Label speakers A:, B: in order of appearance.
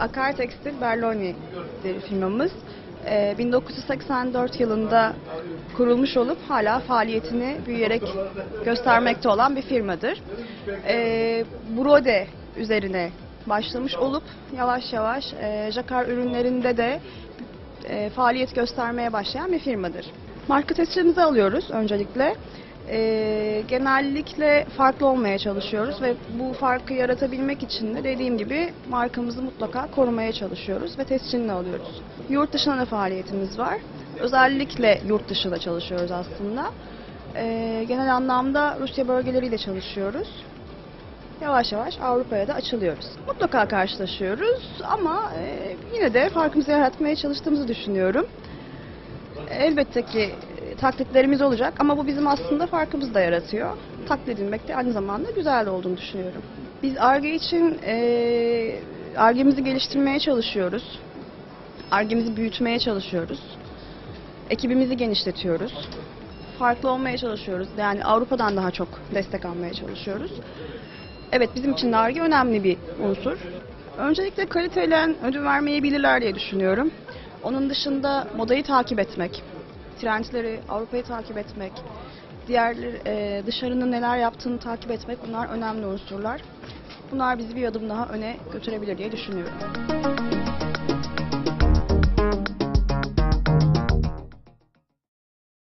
A: Jakar Tekstil Berloni'dir firmamız. Ee, 1984 yılında kurulmuş olup hala faaliyetini büyüyerek göstermekte olan bir firmadır. Ee, Brode üzerine başlamış olup yavaş yavaş e, Jakar ürünlerinde de e, faaliyet göstermeye başlayan bir firmadır. Marka testlerimizi alıyoruz öncelikle. E, genellikle farklı olmaya çalışıyoruz ve bu farkı yaratabilmek için de dediğim gibi markamızı mutlaka korumaya çalışıyoruz ve tescilini alıyoruz. Yurt dışına da faaliyetimiz var. Özellikle yurt dışında çalışıyoruz aslında. E, genel anlamda Rusya bölgeleriyle çalışıyoruz yavaş yavaş Avrupa'ya da açılıyoruz. Mutlaka karşılaşıyoruz ama e, yine de farkımızı yaratmaya çalıştığımızı düşünüyorum. Elbette ki taklitlerimiz olacak ama bu bizim aslında farkımızı da yaratıyor. Taklit edilmek de aynı zamanda güzel olduğunu düşünüyorum. Biz ARGE için e, ARGE'mizi geliştirmeye çalışıyoruz. ARGE'mizi büyütmeye çalışıyoruz. Ekibimizi genişletiyoruz. Farklı olmaya çalışıyoruz. Yani Avrupa'dan daha çok destek almaya çalışıyoruz. Evet bizim için ARGE önemli bir unsur. Öncelikle kaliteyle ödün vermeyebilirler diye düşünüyorum. Onun dışında modayı takip etmek, trendleri, Avrupa'yı takip etmek, diğer e, dışarının neler yaptığını takip etmek bunlar önemli unsurlar. Bunlar bizi bir adım daha öne götürebilir diye düşünüyorum.